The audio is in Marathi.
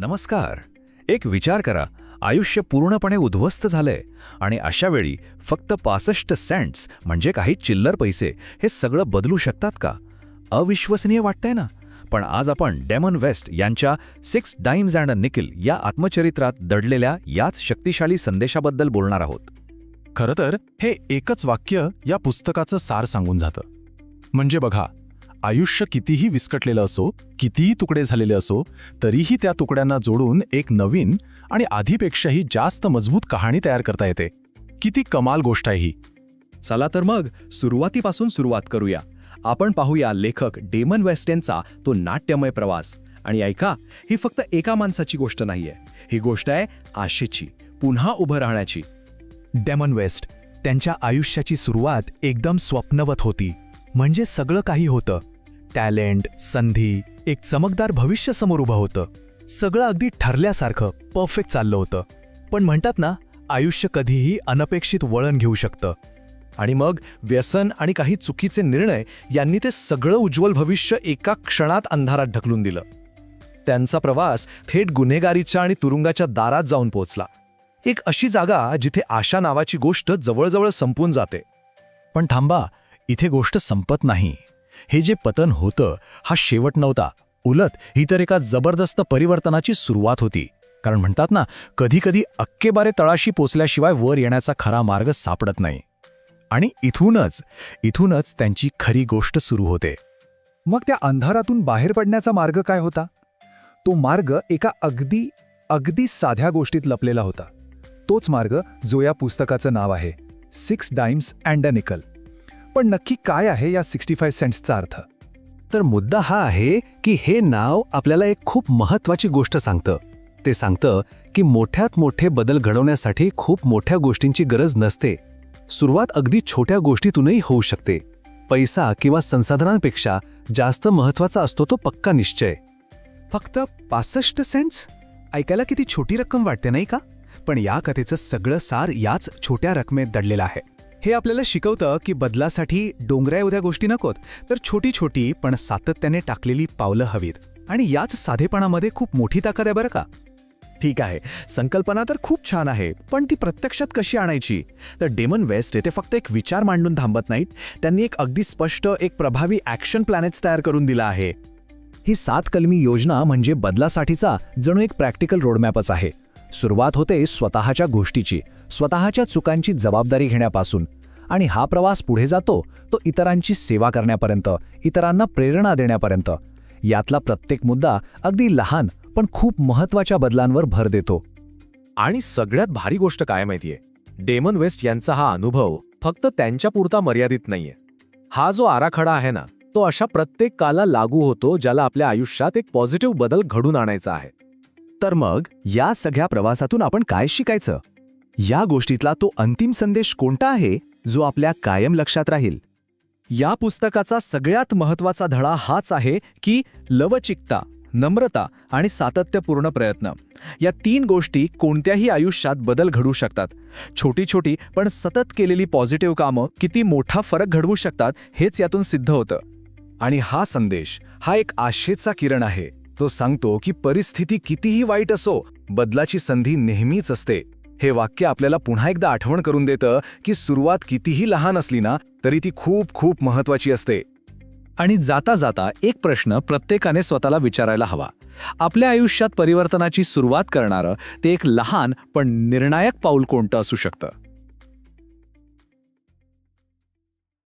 नमस्कार. एक विचार करा आयुष्य पूर्णपणे उद्ध्वस्त झालंय आणि अशा वेळी फक्त पासष्ट सेंट्स म्हणजे काही चिल्लर पैसे हे सगळं बदलू शकतात का? अविश्वसनीय वाटतंय ना? पण आज आपण डेमन वेस्ट यांच्या six dimes and a nickel या आत्मचरित्रात दडलेल्या याच शक्तिशाली संदेशाबद्दल बोलणार आहोत. खरं तर हे एकच वाक्य या पुस्तकाचं सार सांगून जातं. म्हणजे बघा आयुष्य कितीही विस्कटलेलं असो कितीही तुकडे झालेले असो तरीही त्या तुकड्यांना जोडून एक नवीन आणि आधीपेक्षाही जास्त मजबूत कहाणी तयार करता येते. किती कमाल गोष्ट आहे ही. चला तर मग सुरुवातीपासून सुरुवात करूया. आपण पाहूया लेखक डेमन वेस्टेनचा तो नाट्यमय प्रवास. आणि ऐका ही फक्त एका माणसाची गोष्ट नाहीये. ही गोष्ट आहे आशेची पुन्हा उभं राहण्याची. डेमन वेस्ट त्यांच्या आयुष्याची सुरुवात एकदम स्वप्नवत होती. म्हणजे सगळं काही होतं. टॅलेंट संधी एक चमकदार भविष्य समोर उभं होतं. सगळं अगदी ठरल्यासारखं परफेक्ट चाललं होतं. पण म्हणतात ना आयुष्य कधीही अनपेक्षित वळण घेऊ शकतं. आणि मग व्यसन आणि काही चुकीचे निर्णय यांनी ते सगळं उज्ज्वल भविष्य एका क्षणात अंधारात ढकलून दिलं. त्यांचा प्रवास थेट गुन्हेगारीच्या आणि तुरुंगाच्या दारात जाऊन पोहोचला. एक अशी जागा जिथे आशा नावाची गोष्ट जवळजवळ संपून जाते. पण थांबा इथे गोष्ट संपत नाही. हे जे पतन होतं हा शेवट नव्हता. उलट ही तर एका जबरदस्त परिवर्तनाची सुरुवात होती. कारण म्हणतात ना कधीकधी अक्केबारे तळाशी पोचल्याशिवाय वर येण्याचा खरा मार्ग सापडत नाही. आणि इथूनच इथूनच त्यांची खरी गोष्ट सुरू होते. मग त्या अंधारातून बाहेर पडण्याचा मार्ग काय होता? तो मार्ग एका अगदी अगदी साध्या गोष्टीत लपलेला होता. तोच मार्ग जो या पुस्तकाचं नाव आहे सिक्स डाईम्स अँड अ निकल. पण नक्की काय आहे या सिक्स्टी फाय सेंट्सचा अर्थ? तर मुद्दा हा आहे की हे नाव आपल्याला एक खूप महत्वाची गोष्ट सांगतं. ते सांगतं की मोठ्यात मोठे बदल घडवण्यासाठी खूप मोठ्या गोष्टींची गरज नसते. सुरुवात अगदी छोट्या गोष्टीतूनही होऊ शकते. पैसा किंवा संसाधनांपेक्षा जास्त महत्त्वाचा असतो तो पक्का निश्चय. फक्त पासष्ट सेंट्स? ऐकायला किती छोटी रक्कम वाटते नाही का? पण या कथेचं सगळं सार याच छोट्या रकमेत दडलेलं आहे. हे आपल्याला शिकवतं की बदलासाठी डोंगऱ्या एवढ्या गोष्टी नकोत तर छोटी छोटी पण सातत्याने टाकलेली पावलं हवीत. आणि याच साधेपणामध्ये खूप मोठी ताकद आहे बरं का? ठीक आहे संकल्पना तर खूप छान आहे पण ती प्रत्यक्षात कशी आणायची? तर डेमन वेस्ट येथे फक्त एक विचार मांडून थांबत नाहीत. त्यांनी एक अगदी स्पष्ट एक प्रभावी ॲक्शन प्लॅनेट्स तयार करून दिला आहे. ही सात कलमी योजना म्हणजे बदलासाठीचा जणू एक प्रॅक्टिकल रोडमॅपच आहे. सुरुवात होते स्वतःच्या गोष्टीची. स्वतःच्या चुकांची जबाबदारी घेण्यापासून आणि हा प्रवास पुढे जातो तो इतरांची सेवा करण्यापर्यंत इतरांना प्रेरणा देण्यापर्यंत. यातला प्रत्येक मुद्दा अगदी लहान पण खूप महत्त्वाच्या बदलांवर भर देतो. आणि सगळ्यात भारी गोष्ट काय माहितीये? डेमन वेस्ट यांचा हा अनुभव फक्त त्यांच्यापुरता मर्यादित नाहीये. हा जो आराखडा आहे ना तो अशा प्रत्येक काला लागू होतो ज्याला आपल्या आयुष्यात एक पॉझिटिव्ह बदल घडून आणायचा आहे. तर मग या सगळ्या प्रवासातून आपण काय शिकायचं? या गोष्टीतला तो अंतिम संदेश कोणता आहे जो आपल्या कायम लक्षात राहील? या पुस्तकाचा सगळ्यात महत्त्वाचा धडा हाच आहे की लवचिकता नम्रता आणि सातत्यपूर्ण प्रयत्न. या तीन गोष्टी कोणत्याही आयुष्यात बदल घडू शकतात. छोटी छोटी पण सतत केलेली पॉझिटिव्ह कामं किती मोठा फरक घडवू शकतात हेच यातून सिद्ध होतं. आणि हा संदेश हा एक आशेचा किरण आहे. तो सांगतो की परिस्थिती कितीही वाईट असो बदलाची संधी नेहमीच असते. हे वाक्य आपल्याला पुन्हा एकदा आठवण करून देतं की सुरुवात कितीही लहान असली ना तरी ती खूप खूप महत्वाची असते. आणि जाता जाता एक प्रश्न प्रत्येकाने स्वतःला विचारायला हवा. आपल्या आयुष्यात परिवर्तनाची सुरुवात करणारं ते एक लहान पण निर्णायक पाऊल कोणतं असू शकतं?